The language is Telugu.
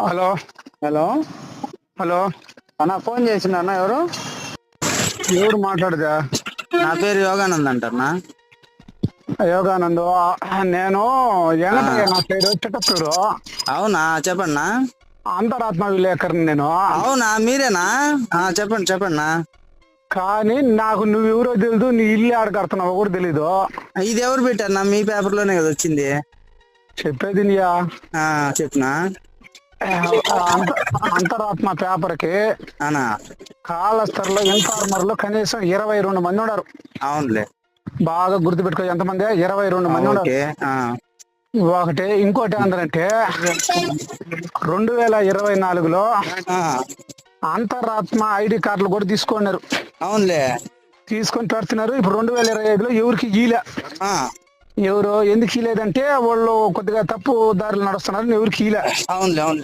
హలో. హలో. హలో. అన్న ఫోన్ చేసిన అన్న ఎవరు? ఎవరు మాట్లాడదా? నా పేరు యోగానంద్ అంటారనా యోగానందు నేను వెంకటయ్య నా పేరు చిట్టపూరు. అవునా చెప్పండి అంతరాత్మ విలేకరిని నేను. అవునా మీరేనా? ఆ, చెప్పండి చెప్పండి కానీ నాకు నువ్వు ఎవరో తెలియదు నీ ఇల్లు ఆడ కడుతున్నావో కూడా తెలీదు. ఇది ఎవరు పెట్టారన్నా? మీ పేపర్లోనే కదా వచ్చింది. చెప్పేది నీయా ఆ చెప్పనా అంతరాత్మ పేపర్కి అనా కాలస్తర్లో ఇన్ఫార్మర్లు కనీసం ఇరవై రెండు మంది ఉన్నారు. అవునులే. బాగా గుర్తుపెట్టుకో ఎంతమంది? ఇరవై రెండు మంది ఉన్నారు. ఒకటి ఇంకోటి ఏంటంటే రెండు వేల ఇరవై నాలుగులో అంతరాత్మ ఐడి కార్డులు కూడా తీసుకున్నారు. అవునులే. తీసుకొని పెడుతున్నారు. ఇప్పుడు రెండు వేల ఇరవై ఐదులో ఎవరికి ఈలే ఎవరు? ఎందుకు ఈలేదంటే వాళ్ళు కొద్దిగా తప్పు దారులు నడుస్తున్నారు ఎవరికి ఈలే అవునులే అవునులే.